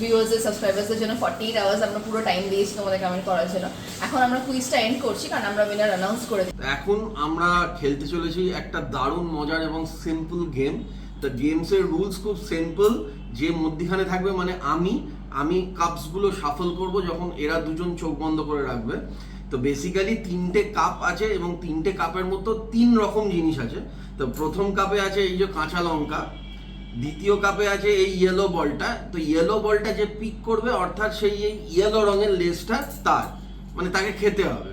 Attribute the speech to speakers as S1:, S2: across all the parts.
S1: ভিউয়ার্সদের সাবস্ক্রাইবার্সদের জন্য forty eight hours আমরা পুরো টাইম দিয়েছি তোমাদের কমেন্ট করার জন্য। এখন আমরা কুইজটা এন্ড করছি, কারণ আমরা উইনার অ্যানাউন্স করে
S2: এখন আমরা খেলতে চলেছি একটা দারুণ, মজার এবং সিম্পল গেম তো গেমসের রুলস খুব সিম্পল যে মধ্যিখানে থাকবে মানে আমি আমি কাপসগুলো শাফল করব যখন এরা দুজন চোখ বন্ধ করে রাখবে। তো বেসিক্যালি তিনটে কাপ আছে এবং তিনটে কাপের মতো তিন রকম জিনিস আছে। তো প্রথম কাপে আছে এই যে কাঁচা লঙ্কা দ্বিতীয় কাপে আছে এই ইয়েলো বলটা তো ইয়েলো বলটা যে পিক করবে, অর্থাৎ সেই ইয়েলো রঙের লেসটা তার। মানে তাকে খেতে হবে।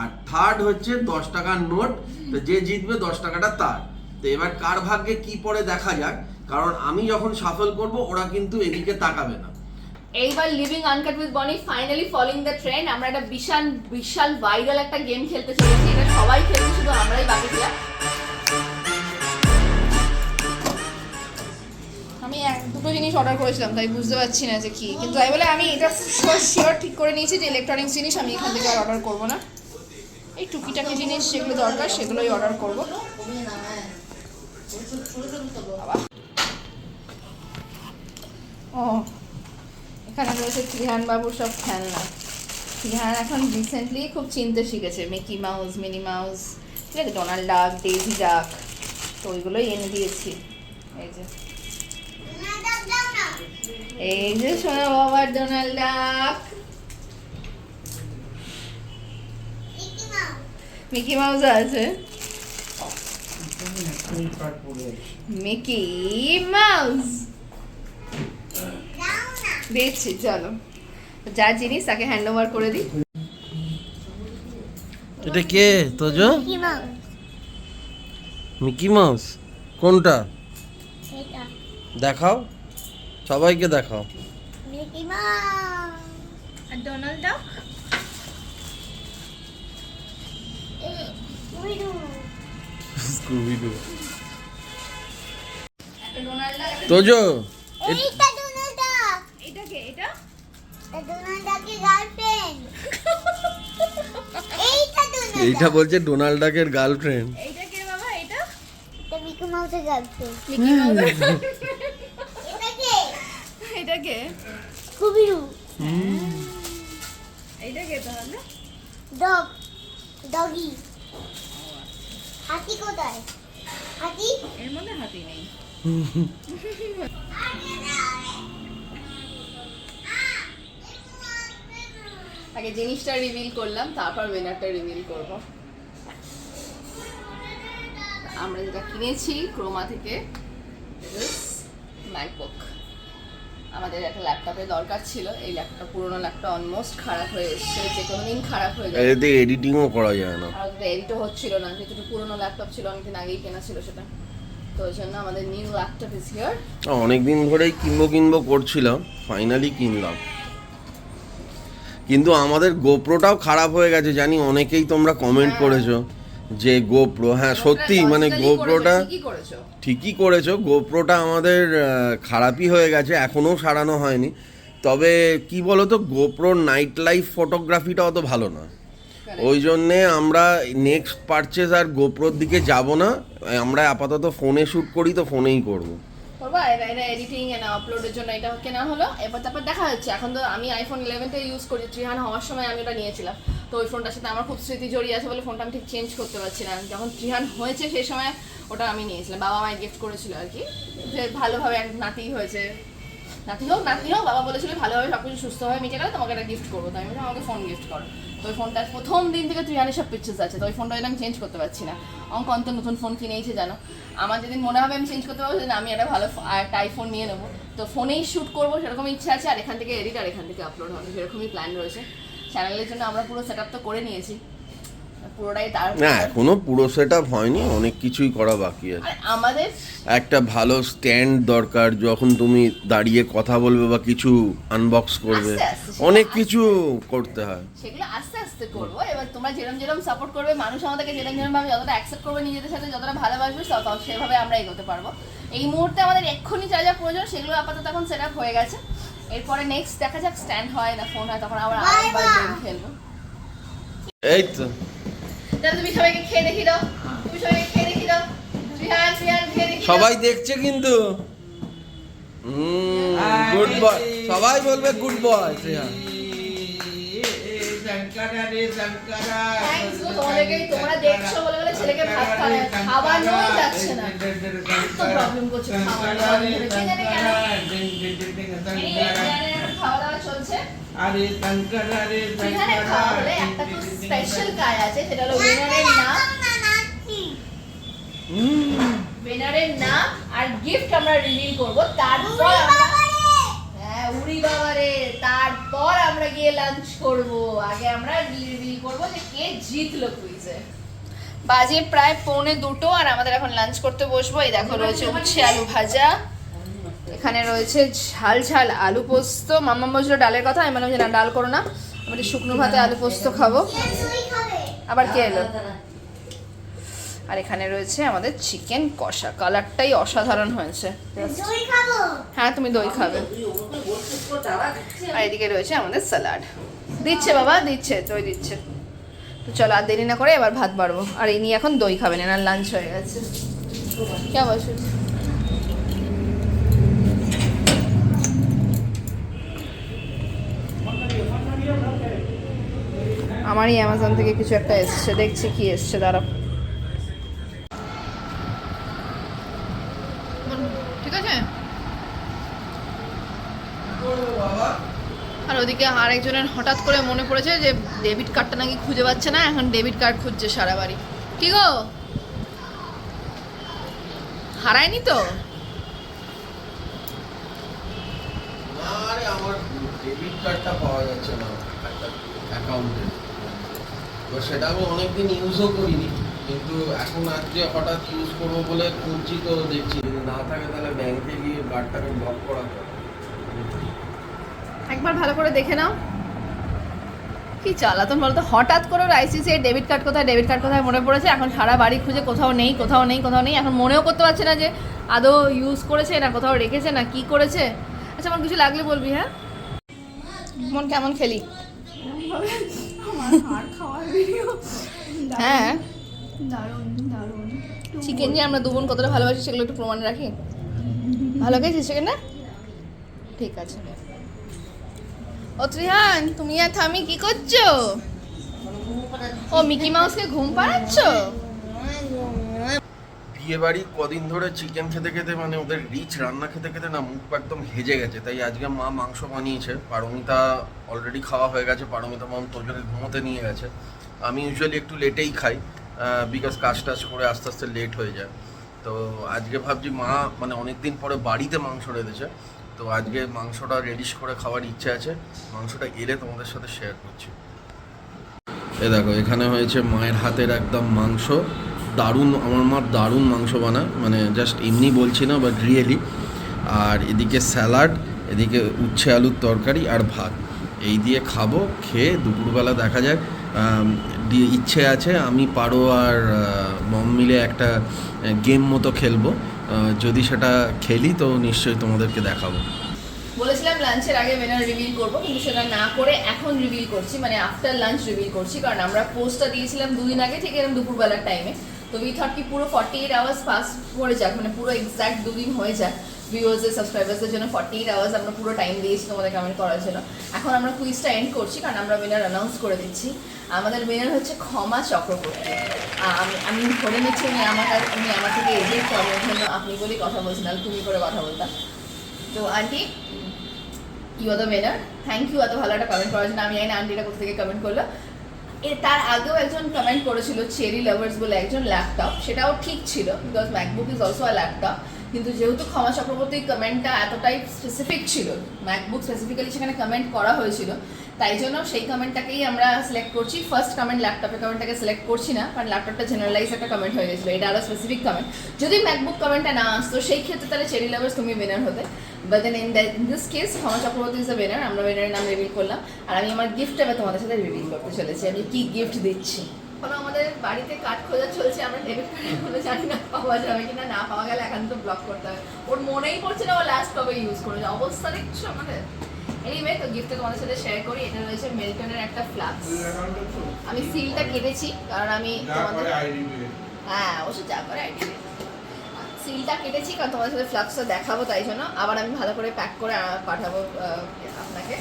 S2: আর থার্ড হচ্ছে দশ টাকার নোট তো যে জিতবে দশ টাকাটা তার। তো এবার কার ভাগ্যে কি পড়ে দেখা যাক। কারণ আমি যখন সাফল করব, ওরা কিন্তু এদিকে তাকাবে না।
S1: এইবার living uncut with Bonny finally following the trend আমরা একটা বিশাল বিশাল ভাইরাল একটা গেম খেলতে চলেছি। এটা সবাই খেলছে শুধু আমরাই বাকি ছিলাম।
S3: আমি এক, দুটো জিনিস অর্ডার করেছিলাম, তাই বুঝতে পারছি না যে কি। কিন্তু তাই বলে আমি এটা শিওর ঠিক করে নিয়েছি যে ইলেকট্রনিক্স জিনিস আমি এখান থেকে আর অর্ডার করব না। এই টুকিটাকি জিনিস যেগুলো দরকার সেগুলোই অর্ডার করব। ও, এখানে রয়েছে ত্রিহান বাবুর সব খেলনা। ত্রিহান এখন রিসেন্টলি খুব চিনতে শিখেছে মিকি মাউস মিনি মাউস ঠিক আছে? ডোনাল্ড ডাক ডেজি ডাক তো ওইগুলোই এনে দিয়েছি। এই যে। এই যে সোনা বাবার ডোনাল্ড ডাক। মিকি মাউস আছে। Mickey Mouse. দিচ্ছি চলো। যা জিনিস তাকে হ্যান্ড ওভার করে দিই।
S2: এটা কে? তোজো? Mickey mouse. কোনটা? দেখাও। সবাইকে দেখাও।
S4: Mickey Mouse.
S3: আর ডোনাল্ড ডাক?
S2: Scooby Doo.
S3: একটা ডোনাল্ড ডাক।
S2: তোজো
S4: এইটা ডোনাল্ড ডাক।
S3: এটা কে? এটা?
S4: এটা ডোনাল্ড ডাকের গার্লফ্রেন্ড এইটা ডোনাল্ড
S2: এইটা বলছে ডোনাল্ড ডাকের গার্লফ্রেন্ড
S3: এইটা কে বাবা? এটা?
S4: এটা মিকি মাউসের গার্লফ্রেন্ড
S3: মিকি মাউস।
S4: এটা কে স্কুবিডু
S3: এইটা কে তাহলে?
S4: ডগ। ডগি। হাতি কোথায়? হাতি?
S3: এর মধ্যে হাতি নেই।
S1: আগে জিনিসটা রিভিল করলাম তারপর উইনারটা রিভিল করব। আমরা যেটা কিনেছি ক্রোমা থেকে ম্যাকবুক আমাদের একটা ল্যাপটপের দরকার ছিল। এই ল্যাপটপ পুরোনো ল্যাপটপ অলমোস্ট খারাপ হয়ে এসেছে যে কোনো দিন খারাপ হয়ে যায়
S2: এতে এডিটিংও করা যায় না।
S1: আর এডিটও হচ্ছিল না যেহেতু পুরোনো ল্যাপটপ ছিল অনেকদিন আগেই কেনা ছিল সেটা। তো ওই জন্য আমাদের নিউ ল্যাপটপ ইজ হিয়ার
S2: অনেকদিন ধরেই কিনবো কিনবো করছিলাম ফাইনালি কিনলাম। কিন্তু আমাদের গোপ্রোটাও খারাপ হয়ে গেছে জানি অনেকেই তোমরা কমেন্ট করেছ। যে গোপ্রো হ্যাঁ সত্যি মানে গোপ্রোটা ঠিকই করেছ। গোপ্রোটা আমাদের খারাপই হয়ে গেছে এখনও সারানো হয়নি। তবে কি বলো তো গোপ্রোর নাইট লাইফ ফটোগ্রাফিটা অত ভালো না ওই জন্যে আমরা নেক্সট পারচেজ আর গোপ্রোর দিকে যাব না। আমরা আপাতত ফোনে শ্যুট করি তো ফোনেই করব।
S1: করবা এটা এডিটিং এন্ড আপলোডের জন্য এটা কেনা হলো। এবার তারপর দেখা যাচ্ছে এখন তো আমি আইফোন ইলেভেনটা ইউজ করি ত্রিহান হওয়ার সময় আমি ওটা নিয়েছিলাম। তো ওই ফোনটার সাথে আমার খুব স্মৃতি জড়িয়ে আছে বলে ফোনটা আমি ঠিক চেঞ্জ করতে পারছি না। যখন ত্রিহান হয়েছে সেই সময় ওটা আমি নিয়েছিলাম, বাবা আমায় গিফট করেছিল আর কি। যে ভালোভাবে এক নাতি হয়েছে। নাতি হোক নাতি হোক, বাবা বলেছিল ভালোভাবে সব কিছু সুস্থভাবে মিটে গেলে তোমাকে একটা গিফট করব। তাই আমি আমাকে ফোন গিফট করো। তো ওই ফোনটা প্রথম দিন থেকে ত্রিহানের সব পিকচার্স আছে। তো ওই ফোনটা আমি চেঞ্জ করতে পারছি না। অঙ্ক, অন্ত নতুন ফোন কিনেইছে জানো। আমার যেদিন মনে হবে আমি চেঞ্জ করতে পারব, সেদিন আমি একটা ভালো একটা আইফোন নিয়ে নেব। তো ফোনেই শ্যুট করব সেরকম ইচ্ছা আছে, আর এখান থেকে এডিট আর এখান থেকে আপলোড হবে, সেরকমই প্ল্যান রয়েছে। চ্যানেলের জন্য আমরা পুরো সেট তো করে নিয়েছি। পুরোটাই তার
S2: না এখনও পুরো সেট আপ হয়নি অনেক কিছুই করা বাকি আছে।
S1: আমাদের
S2: একটা ভালো স্ট্যান্ড দরকার যখন তুমি দাঁড়িয়ে কথা বলবে বা কিছু আনবক্স করবে। অনেক কিছু করতে হয়।
S1: সেগুলো আস্তে আস্তে করব। এবার তোমরা যেরকম যেরকম সাপোর্ট করবে মানুষ আমাদেরকে যেরকম যেরকম ভাবে যতটা অ্যাকসেপ্ট করবে নিজেদের সাথে যতটা ভালোবাসবে তত সেভাবে আমরা এগোতে পারব। এই মুহূর্তে আমাদের এক্ষুনি যা যা প্রয়োজন সেগুলো আপাতত এখন সেট আপ হয়ে গেছে। এরপরে নেক্সট দেখা যাক স্ট্যান্ড হয় না ফোন হয় তখন আবার গেম খেলব।
S2: এই তো।
S1: তাহলে তুমি সবাইকে খেয়ে দেখি দাও। তুমি সবাইকে খেয়ে দেখি দাও। রিহান রিহান খেয়ে দেখি
S2: সবাই দেখছে কিন্তু। গুড বয় সবাই বলবে good boy Shreyan
S1: Thanks go তোমাদেরকেই, তোমরা দেখছ বলে বলে ছেলেকে ভাত খাওয়া- খাওয়ানোই যাচ্ছে না। এত problem করছে খাওয়ানো, খাওয়ানো। কে জানে কেন? এই বিরিয়ানির এখন খাওয়া দাওয়া চলছে।
S5: আরে শঙ্কর আরে
S1: এখানে একটা তো স্পেশাল কাজ আছে সেটা হলো উইনারের নাম উইনারের নাম আর গিফট আমরা রিভিল করব তারপর আমরা হ্যাঁ বাবারে তারপর আমরা গিয়ে লাঞ্চ করব। আগে আমরা রিভিল করব যে কে জিতলো কুইজে বাজে প্রায় পৌনে দুটো আর আমাদের এখন লাঞ্চ করতে বসবো। এই দেখো রয়েছে উচ্ছে আলু ভাজা। এখানে রয়েছে ঝাল ঝাল আলু পোস্ত। মাম্মা বলছিল ডালের কথা আমি বললাম যে না ডাল করো না। আমি শুকনো ভাতে আলু পোস্ত খাব। আবার কে এলো? আর এখানে রয়েছে আমাদের চিকেন কষা। কালারটাই অসাধারণ হয়েছে। হ্যাঁ তুমি দই খাবে। আর এদিকে রয়েছে আমাদের স্যালাড দিচ্ছে বাবা দিচ্ছে দই দিচ্ছে। তো চলো আর দেরি না করে এবার ভাত বাড়বো। আর ইনি এখন দই খাবেন এনার লাঞ্চ হয়ে গেছে। কে বলছো আমারই অ্যামাজন থেকে কিছু একটা এসছে। দেখছি কি এসছে দাঁড়াও ঠিক আছে আর ওদিকে আরেকজনের হঠাৎ করে মনে পড়েছে যে ডেবিট কার্ডটা নাকি খুঁজে পাচ্ছে না, এখন ডেবিট কার্ড খুঁজছে সারা বাড়ি। কি গো? হারায়নি তো?
S2: আরে আমার ডেবিট কার্ডটা পাওয়া যাচ্ছে না অ্যাকাউন্টে তো অনেকদিন ইউজও করিনি, কিন্তু এখন আজকে হঠাৎ ইউজ করব বলে খুঁজছি তো দেখছি। না থাকে তাহলে ব্যাংকে গিয়ে কার্ডটাকে ব্লক করা যায়
S1: একবার ভালো করে দেখে নাও। কি চালাতন বলতো? হঠাৎ করে আইসিসি ডেবিট কার্ড কোথায় ডেবিট কার্ড কোথায় মনে পড়েছে? এখন সারা বাড়ি খুঁজে কোথাও নেই কোথাও নেই কোথাও নেই। এখন মনেও করতে পারছে না যে আদৌ ইউজ করেছে না কোথাও রেখেছে না কি করেছে। আচ্ছা আমার কিছু লাগলে বলবি হ্যাঁ? মন কেমন খেলি? হ্যাঁ। চিকেন যে আমরা দুবোন কতটা ভালোবাসি সেগুলো একটু প্রমাণ রাখি। ভালো খেয়েছিস সেখানে ঠিক আছে। ও তুমি আর থামি, কি করছ? ও, মিকি মাউসকে ঘুম পাড়াচ্ছ?
S2: বিয়ে বাড়ি কদিন ধরে চিকেন খেতে খেতে মানে ওদের রিচ রান্না খেতে খেতে না মুখ একদম হেজে গেছে। তাই আজকে মা মাংস বানিয়েছে। পারমিতা অলরেডি খাওয়া হয়ে গেছে। পারমিতা মাম তোজোকে ঘুমোতে নিয়ে গেছে। আমি ইউজুয়ালি একটু লেটেই খাই বিকজ কাজ টাজ করে আস্তে আস্তে লেট হয়ে যায়। তো আজকে ভাবছি মা মানে অনেকদিন পরে বাড়িতে মাংস রেঁধেছে। তো আজকে মাংসটা রেডিশ করে খাওয়ার ইচ্ছে আছে, মাংসটা এলে তোমাদের সাথে শেয়ার করছি। এ দেখো, এখানে হয়েছে মায়ের হাতের একদম মাংস, দারুণ, আমার মা দারুণ মাংস বানায় মানে জাস্ট এমনি বলছি না বাট রিয়েলি আর এদিকে স্যালাড, এদিকে উচ্ছে আলুর তরকারি আর ভাত। এই দিয়ে খাব, খেয়ে দুপুরবেলা দেখা যাক ইচ্ছে আছে, আমি পারো আর মম মিলে একটা গেম মতো খেলব। যদি সেটা খেলি, তো নিশ্চয়ই তোমাদেরকে দেখাবো।
S1: বলেছিলাম লাঞ্চের আগে মেনার রিভিল করব, কিন্তু সেটা না করে এখন রিভিল করছি মানে আফটার লাঞ্চ রিভিল করছি, কারণ আমরা পোস্টটা দিয়েছিলাম দুদিন আগে, ঠিক এরকম দুপুরবেলার টাইমে তো উই থট কি পুরো ফর্টি এইট আওয়ার্স পাস করে যাক মানে পুরো এক্স্যাক্ট দুদিন হয়ে যাক। ভিউয়ার্সের সাবস্ক্রাইবার্সদের জন্য ফর্টি আওয়ার্স আমরা পুরো টাইম দিয়েছি তোমাদের কমেন্ট করার জন্য। এখন আমরা কুইজটা এন্ড করছি, কারণ আমরা উইনার অ্যানাউন্স করে দিচ্ছি। আমাদের উইনার হচ্ছে ক্ষমা চক্রবর্তী। আমি আমি ধরে নিচ্ছি, উনি আমার উনি আমার থেকে এজেন্ট করার জন্য আপনি বলেই কথা বলছেন, আর তুমি করে কথা বলতাম তো aunty you are the winner thank you এত ভালো একটা কমেন্ট করার জন্য। আমি জানি না আন্টিটা কোথা থেকে কমেন্ট করল। তার আগেও একজন কমেন্ট করেছিল চেরি লাভার্স বলে একজন ল্যাপটপ সেটাও ঠিক ছিল because MacBook is also a laptop কিন্তু যেহেতু ক্ষমা চক্রবর্তীর কমেন্টটা এতটাই স্পেসিফিক ছিল ম্যাকবুক স্পেসিফিক্যালি সেখানে কমেন্ট করা হয়েছিল, তাই জন্য সেই কমেন্টটাকেই আমরা সিলেক্ট করছি। ফার্স্ট কমেন্ট ল্যাপটপের কমেন্টটাকে সিলেক্ট করছি না, কারণ ল্যাপটপটা জেনারেলাইজ একটা কমেন্ট হয়ে গেছিল, এটা আরও স্পেসিফিক কমেন্ট যদি ম্যাকবুক কমেন্টটা না আসতো, সেই ক্ষেত্রে তাহলে চেরি লাভার্স তুমি উইনার হতে। But then in this case Kshama Chakraborty is winner আমরা উইনারের নাম রিভিল করলাম। আর আমি আমার গিফট তোমাদের সাথে রিভিল করতে চলেছি, আমি কি গিফট দিচ্ছি? এখন আমাদের বাড়িতে কাঠ খোঁজা চলছে আমরা ডেবিট কার্ড এখনও জানি না পাওয়া যাবে কিনা না পাওয়া গেলে এখন তো ব্লক করতে হবে। ওর মনেই পড়ছে না ও লাস্ট কবে ইউজ করেছে অবস্থা দেখছ আমাদের? এনিওয়ে তো গিফটটা তোমাদের সাথে শেয়ার করি এটা রয়েছে মিল্টনের একটা ফ্লাক্স আমি সিলটা কেটেছি কারণ আমি তোমাদের হ্যাঁ অবশ্য যা করে আইডি সিলটা কেটেছি কারণ তোমাদের সাথে ফ্লাক্সটা দেখাবো তাই জন্য। আবার আমি ভালো করে প্যাক করে পাঠাবো আপনাকে।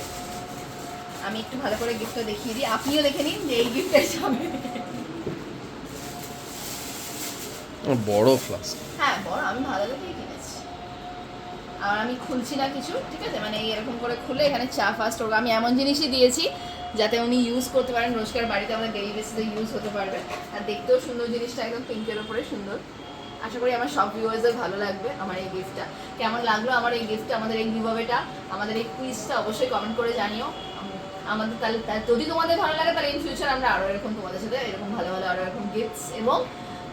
S1: আমি একটু ভালো করে গিফটটা দেখিয়ে দিই। আপনিও দেখে নিন যে এই গিফটের সামনে
S2: বড় ফ্লাস্ক
S1: হ্যাঁ বড়, আমি ভালো দেখেই কিনেছি। আর আমি খুলছি না কিছু, ঠিক আছে? মানে এরকম করে খুলে এখানে চা ফাস্ট করব আমি এমন জিনিসই দিয়েছি যাতে উনি ইউজ করতে পারেন। রোজকার বাড়িতে আমাদের ডেইলি বেসিসে ইউজ হতে পারবে। আর দেখতেও সুন্দর জিনিসটা, একদম পিঙ্কের ওপরে সুন্দর। আশা করি আমার সব ভিউয়ার্সদের ভালো লাগবে আমার এই গিফটটা কেমন লাগল আমার এই গিফটটা আমাদের এই গিভওয়েটা আমাদের এই কুইজটা অবশ্যই কমেন্ট করে জানিও। আম- আমাদের তাহলে যদি তোমাদের ভালো লাগে তাহলে ইন ফিউচার আমরা আরও এরকম তোমাদের সাথে এরকম ভালো ভালো আরও এরকম গিফটস এবং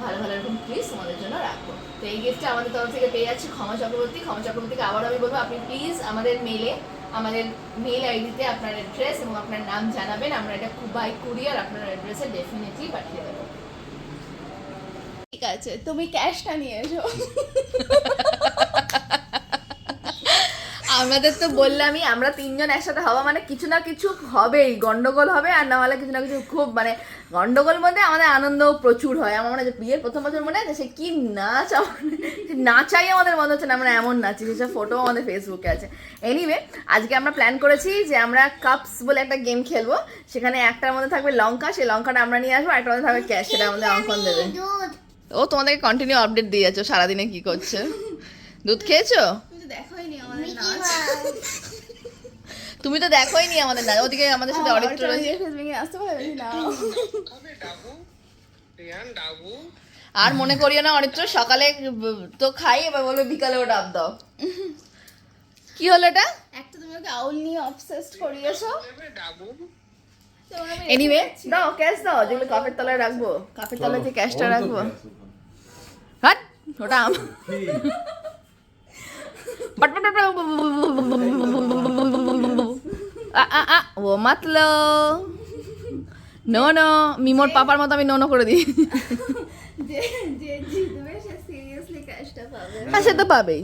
S1: ভালো ভালো, এরকম প্লিজ তোমাদের জন্য রাখব। তো এই গিফটটা আমাদের তরফ থেকে পেয়ে যাচ্ছে ক্ষমা চক্রবর্তী, ক্ষমা চক্রবর্তীকে আবার আমি বলব, আপনি প্লিজ আমাদের মেলে আমাদের মেল আইডিতে আপনার অ্যাড্রেস এবং আপনার নাম জানাবেন। আমরা এটা খুব বাই কুরিয়ার আপনার অ্যাড্রেসে ডেফিনেটলি পাঠিয়ে দেবো। ঠিক আছে, তুমি ক্যাশটা নিয়ে এসো। আমাদের তো বললামই আমরা তিনজন একসাথে হওয়া মানে কিছু না কিছু হবেই গন্ডগোল হবে আর না হলে কিছু না কিছু খুব মানে গন্ডগোল মধ্যে আমাদের আনন্দ প্রচুর হয়। আমার মনে হয় যে বিয়ের প্রথম বছর মনে আছে সে কি নাচ নাচাই আমাদের মনে হচ্ছে না আমরা এমন নাচি সেসব ফটো আমাদের ফেসবুকে আছে। এনিওয়ে আজকে আমরা প্ল্যান করেছি যে আমরা কাপস বলে একটা গেম খেলব। সেখানে একটার মধ্যে থাকবে লঙ্কা সেই লঙ্কাটা আমরা নিয়ে আসব একটার মধ্যে থাকবে ক্যাশ সেটা আমাদের অঙ্কন দেবে। ও তোমাদেরকে কন্টিনিউ আপডেট দিয়ে যাচ্ছ সারাদিনে কি করছে? দুধ খেয়েছো?
S3: মাউস
S1: তুমি তো দেখোই নি আমাদের না ওদিকে আমাদের সাথে অরিত্র রয়েছে আর মনে করিও না অরিত্র সকালে তো খাই এবার বলবে বিকালেও ডাব দাও। কি হলো এটা?
S4: একটা তুমি ওকে আউল নিয়ে অবসেসড করিয়েছো।
S1: এনিওয়ে দাও ক্যাশ দাও যেগুলো কাপের তলায় রাখব। কাপের তলায় যে ক্যাশটা রাখব। হাট ওটা আম- আ, ও মাতলো নো নো মিমোর পাপার মতো আমি নো নো করে দিই হ্যাঁ সে তো পাবেই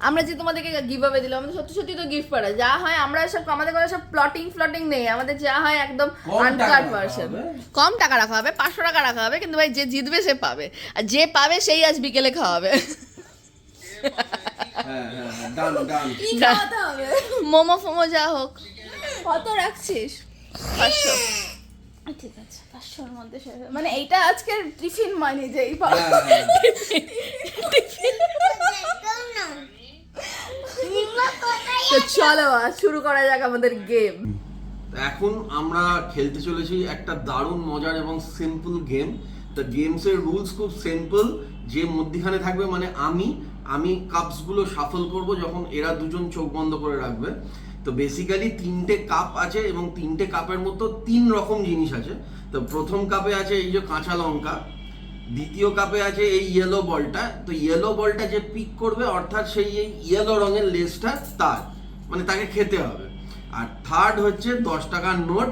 S1: আমরা যে তোমাদেরকে গিভ আওয়ে দিলাম আমাদের সত্যি সত্যি তো গিফট পাড়া যা হয় আমরা সব আমাদের কোনো সব প্লটিং ফ্লটিং নেই। আমাদের যা হয় একদম আনকাট ভার্সন কম টাকা রাখা হবে পাঁচশো টাকা রাখা হবে কিন্তু ভাই যে জিতবে সে পাবে। আর যে পাবে সেই আজ বিকেলে খাওয়াবে।
S2: হ্যাঁ হ্যাঁ ডান ডান
S4: কি খাওয়াতে হবে?
S1: মোমো ফোমো যা হোক।
S4: কত রাখছিস?
S1: পাঁচশো।
S4: ঠিক আছে পাঁচশোর মধ্যে মানে এইটা আজকের টিফিন মানি যে এই
S2: হ্যাঁ, হ্যাঁ।
S1: তো চলো শুরু করা যাক আমাদের গেম
S2: এখন আমরা খেলতে চলেছি একটা দারুণ মজার এবং সিম্পল গেম দ্য গেমসের রুলস খুব সিম্পল যে মধ্যিখানে থাকবে মানে আমি আমি কাপসগুলো সাফল করব যখন এরা দুজন চোখ বন্ধ করে রাখবে। তো বেসিক্যালি তিনটে কাপ আছে এবং তিনটে কাপের মতো তিন রকম জিনিস আছে। তো প্রথম কাপে আছে এই যে কাঁচা লঙ্কা, দ্বিতীয় কাপে আছে এই ইয়েলো বলটা তো ইয়েলো বলটা যে পিক করবে, অর্থাৎ সেই এই ইয়েলো রঙের লেসটা তার মানে তাকে খেতে হবে। আর থার্ড হচ্ছে দশ টাকার নোট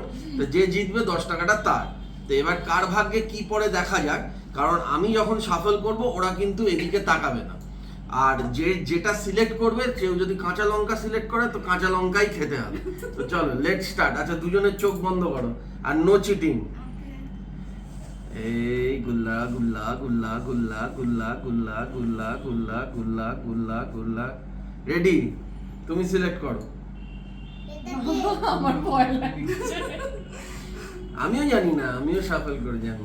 S2: যে জিতবে দশ টাকাটা তার। তো এবার কার ভাগ্যে কি পরে দেখা যাক। কারণ আমি যখন সাফল করব ওরা কিন্তু এদিকে তাকাবে না আর যে যেটা সিলেক্ট করবে কেউ যদি কাঁচা লঙ্কা সিলেক্ট করে তো কাঁচা লঙ্কাই খেতে হবে তো চলো লেট স্টার্ট আচ্ছা দুজনের চোখ বন্ধ করো আর নো চিটিং এই গুল্লা গুল্লা গুল্লা গুল্লা গুল্লা গুল্লা গুল্লা গুল্লা গুল্লা গুল্লা গুল্লা রেডি তুমি সিলেক্ট করো
S4: আমার ভয় লাগছে
S2: আমিও জানি না আমিও সাফল করে জানি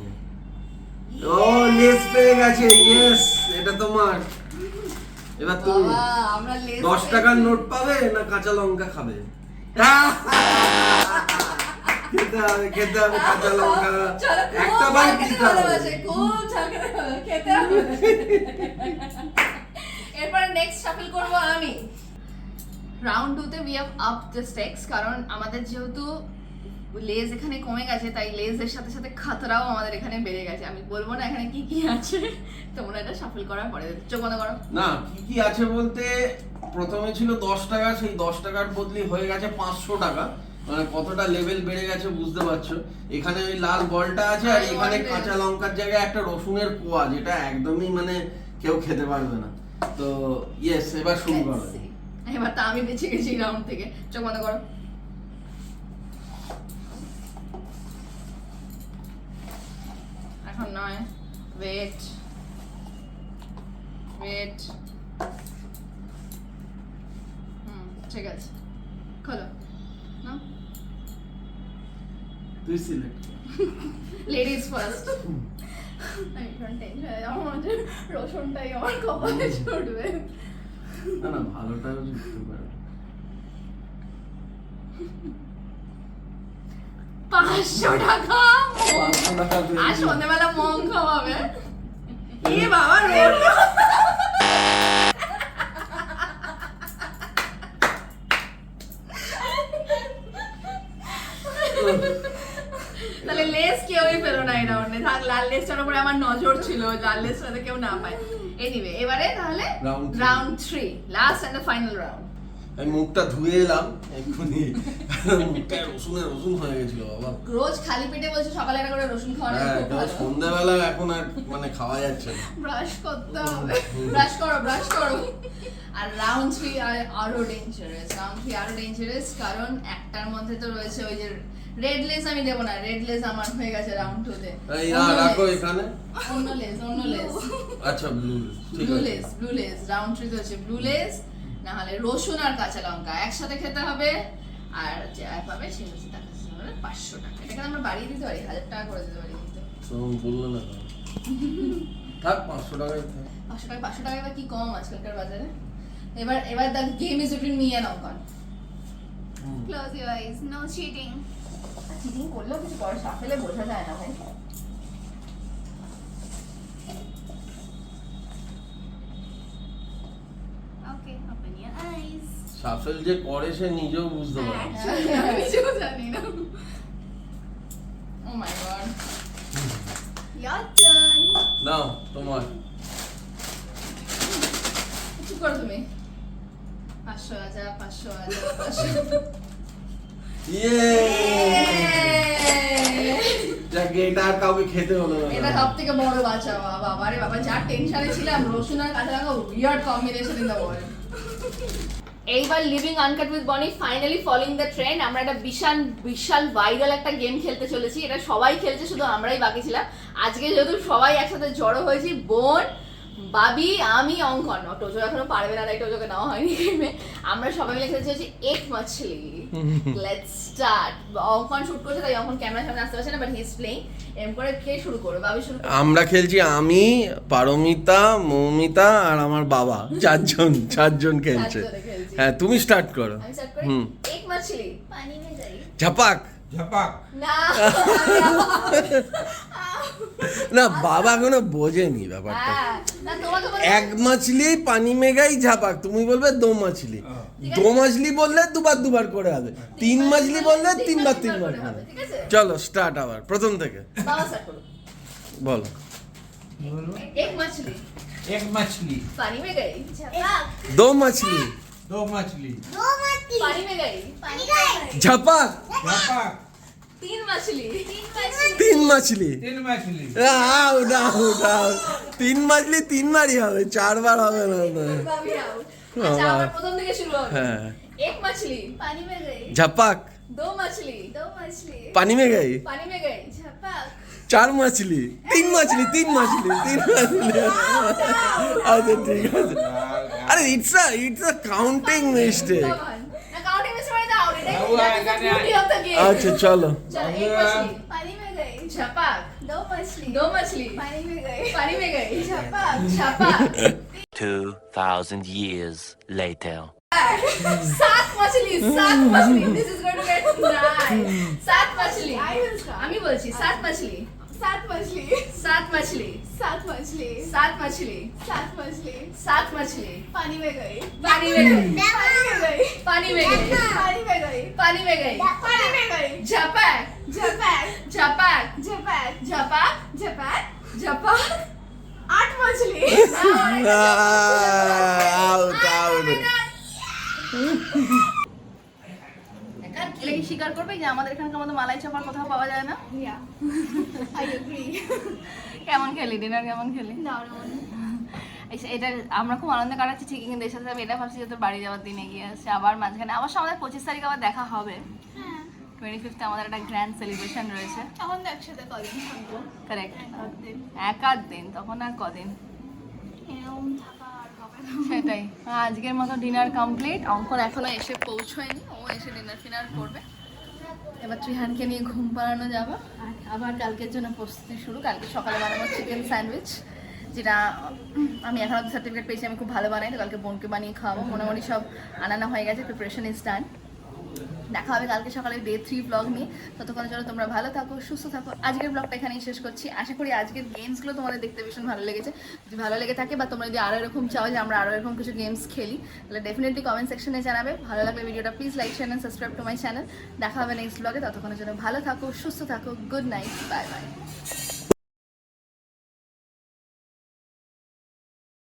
S2: ও লেস পেয়ে গেছে ইয়েস এটা তোমার। এবার তুমি
S4: আমরা লেস
S2: দশ টাকার নোট পাবে না কাঁচা লঙ্কা খাবে? খেতে হবে খেতে হবে কাঁচা লঙ্কা। একটা বাইট দিতে হবে।
S4: খেতে হবে।
S1: এরপর নেক্সট শাফল করব আমি। রাউন্ড টুতে we have up the stakes কারণ আমাদের যেহেতু লেজ এখানে কমে গেছে তাই লেজের সাথে সাথে খাতরাও আমাদের এখানে বেড়ে গেছে। আমি বলব না এখানে কি কি আছে তোমরা এটা শাফল করার পরে চোখ বন্ধ করো।
S2: না কি কি আছে বলতে প্রথমে ছিল দশ টাকা সেই দশ টাকার বদলি হয়ে গেছে পাঁচশো টাকা। মানে কতটা লেভেল বেড়ে গেছে বুঝতে পারছ? এখানে ওই লাল বলটা আছে আর এখানে কাঁচা লঙ্কার জায়গায় একটা রসুনের কোয়া যেটা একদমই মানে কেউ খেতে পারবে না। তো ইয়েস এবার শুরু করো।
S1: এবার তো আমি বেঁচে গেছি রাউন্ড থেকে। চোখ বন্ধ করো। এখন নয়। ওয়েট ওয়েট হুম ঠিক আছে। খোলো। না?
S2: তুই সিলেক্ট
S1: লেডিস ফার্স্ট রসুনটাই আমার কপালে ছুটবে।
S2: না না ভালোটাও জিততে পারে।
S1: পাঁচশো টাকা! আর
S2: দিই।
S1: সন্ধ্যেবেলা মম খাওয়াবে। এ বাবা তাহলে লেস কেউই পেল না এই রাউন্ডে থাক লাল লেসটার উপরে আমার নজর ছিল লাল লেসটাতে কেউ না পায়। এনিওয়ে এবারে তাহলে
S2: Round three.
S1: Round three last and the final round
S2: আমি মুখটা ধুয়ে এলাম এক্ষুনি। মুখটা রসুনে রসুন হয়ে গেছিল বাবা।
S1: রোজ খালি পেটে বলছে সকালে একটা করে রসুন খাওয়ানো
S2: হ্যাঁ
S1: খুব ভালো।
S2: সন্ধ্যাবেলা এখন আর মানে খাওয়া যাচ্ছে না।
S1: ব্রাশ করতে হবে। ব্রাশ করো ব্রাশ করো। আর রাউন্ড থ্রি আরও ডেঞ্জারাস রাউন্ড থ্রি আরও ডেঞ্জারাস কারণ একটার মধ্যে তো রয়েছে ওই যে রেড লেস আমি দেবো না রেড লেস আমার হয়ে গেছে রাউন্ড টু তে।
S2: রাখো এখানে।
S1: অন্য লেস অন্য লেস
S2: আচ্ছা ব্লু ঠিক blue
S1: less blue less round three হচ্ছে ব্লু লেস না হলে রসুন আর কাঁচা লঙ্কা একসাথে খেতে হবে আর যা পাবে সে হচ্ছে তার কাছে হবে পাঁচশো টাকা এটাকে আমরা বাড়িয়ে দিতে পারি হাজার টাকা করে দিতে পারি
S2: বলল না থাক পাঁচশো টাকায়।
S1: পাঁচশো টাকা পাঁচশো টাকা এবার কি কম আজকালকার বাজারে এবার এবার the game is between me and অঙ্কন।
S4: Close your eyes. No cheating.
S1: Cheating করলেও কিছু করে সাফেলে বোঝা যায় না ভাই
S2: সাফেল যে করে সে নিজেও বুঝতে পারে
S4: আমি নিজেও জানি না।
S1: ও মাই গড
S4: turn.
S2: নাও তোমার।
S1: চুপ করো তুমি। পাঁচশো হাজার পাঁচশো হাজার
S2: ইয়ে কাউকে খেতে হলো না।
S1: এটা সব থেকে বড় বাঁচা বাবা রে বাবা যা টেনশনে ছিলাম রসুন আর কাঁচা লঙ্কা weird combination in the world এইবার living uncut with Bonny finally following the trend আমরা একটা বিশাল বিশাল ভাইরাল একটা গেম খেলতে চলেছি। এটা সবাই খেলছে, শুধু আমরাই বাকি ছিলাম। আজকে যেহেতু সবাই একসাথে জড়ো হয়েছি, বোন বাবি আমি অঙ্কন। টোজো এখনও পারবে না তাই টোজোকে নেওয়া হয়নি গেমে আমরা সবাই মিলে খেলছি হচ্ছে এক মাছলি লেটস স্টার্ট অঙ্কন শুট করছে তাই অঙ্কন ক্যামেরা সামনে আসতে পারছে না বাট হি ইজ প্লেইং এরকম করে কে শুরু করবে? বাবি শুরু
S2: আমরা খেলছি আমি পারমিতা মৌমিতা আর আমার বাবা। চারজন চারজন খেলছে। হ্যাঁ তুমি স্টার্ট করো।
S1: আমি এক মাছলি
S4: পানি মে যাই।
S2: ঝাপাক।
S6: ঝাপাক।
S1: না।
S2: বাবা এখনও বোঝেনি ব্যাপারটা।
S1: হ্যাঁ,
S2: এক মাছলি পানি মেঘাই ঝাপাক তুমি বলবে দো মাছলি। হ্যাঁ। দো মাছলি বললে দুবার দুবার করে হবে। হ্যাঁ। তিন মাছলি বললে তিনবার তিনবার
S1: করে
S2: চলো স্টার্ট আবার প্রথম থেকে। বলো।
S1: এক মাছলি।
S6: এক মাছলি।
S1: পানি মেঘাই দো
S4: মাছলি।
S2: दो मछली
S6: दो मछली
S4: दो मछली
S1: पानी में गई
S4: पानी गई
S2: झपक
S6: झपाक
S1: तीन मछली
S4: तीन मछली
S2: তিন মাছলি
S6: तीन मछली
S2: আউট আউট আউট তিন মাছলি তিনবারই হবে চারবার হবে না না।
S1: बाबी आउट अच्छा
S2: বাবা।
S1: আবার প্রথম থেকে শুরু হবে
S2: হ্যাঁ
S1: एक मछली
S4: पानी में गई
S2: झपक
S1: दो मछली
S4: दो मछली
S2: पानी में गई
S1: पानी में गई
S4: झपक
S2: চার মাছলি তিন মাছলি তিন মাছলি তিন মাছলি আচ্ছা ঠিক আছে আরে it's a it's a counting mistake
S1: Come on. না কাউন্টিং মিস করে দাও এটা
S6: বাবু,
S1: এটা
S6: এখানে
S1: বিউটি অফ দ্য গেম
S2: আচ্ছা চলো
S1: চলো एक मछली
S4: पानी में गई
S1: छपाक
S4: दो मछली
S1: दो मछली
S4: पानी में गई
S1: पानी में गई
S4: झपक
S1: छपाक
S7: 2,000 years later.
S1: सात मछली सात मछली this is going to get nice सात मछली
S4: I will start.
S1: আমি বলছি সাত मछली
S4: सात मछली।
S1: सात मछली।
S4: सात मछली।
S1: सात मछली।
S4: सात मछली।
S1: सात मछली।
S4: पानी में गई।
S1: पानी में गई।
S4: पानी में गई।
S1: पानी में गई।
S4: पानी में गई।
S1: पानी में गई।
S4: पानी में गई।
S1: झपक
S4: झपक
S1: झपक
S4: झपक
S1: झपक
S4: झपक
S1: झपक
S4: आठ मछली।
S1: স্বীকার করবে যে আমাদের এখানকার মতো মালাই চাপার কোথাও পাওয়া যায় না. কেমন খেলি? ডিনার কেমন খেলি? এটা আমরা খুব আনন্দ কাটাচ্ছি ঠিকই কিন্তু এর সাথে আমি এটা ভাবছি যে তোর বাড়ি যাওয়ার দিন এগিয়ে আসছে আবার মাঝখানে অবশ্য আমাদের পঁচিশ তারিখ আবার দেখা হবে।
S4: হ্যাঁ।
S1: টোয়েন্টি ফিফথে আমাদের একটা গ্র্যান্ড সেলিব্রেশন রয়েছে।
S4: তখন তো একসাথে কদিন থাকব।
S1: কারেক্ট এক আধ দিন। তখন আর কদিন? সেটাই। আজকের মতো ডিনার কমপ্লিট অঙ্কন এখনও এসে পৌঁছয়নি ও এসে ডিনার ফিনার করবে। এবার ত্রিহানকে নিয়ে ঘুম পাড়ানো যাবে। আর আবার কালকের জন্য প্রস্তুতি শুরু। কালকে সকালে বানাবো চিকেন স্যান্ডউইচ যেটা আমি এখন সার্টিফিকেট পেয়েছি, আমি খুব ভালো বানাই, তো কালকে বোনকে বানিয়ে খাওয়াবো। মোটামুটি সব আনানো হয়ে গেছে প্রিপারেশন ইজ ডান দেখা হবে কালকে সকালে ডে থ্রি ব্লগ নিয়ে। ততক্ষণ চলো তোমরা ভালো থাকো, সুস্থ থাকো। আজকের ব্লগটা এখানেই শেষ করছি। আশা করি আজকের গেমসগুলো তোমাদের দেখতে ভীষণ ভালো লেগেছে। যদি ভালো লেগে থাকে বা তোমরা যদি আরও এরকম চাও যে আমরা আরও এরকম কিছু গেমস খেলি, তাহলে ডেফিনেটলি কমেন্ট সেকশনে জানাবে। ভালো লাগলে ভিডিওটা please like share and subscribe to my channel দেখা হবে নেক্সট ব্লগে ততক্ষণের জন্য ভালো থাকো, সুস্থ থাকো। Good night bye bye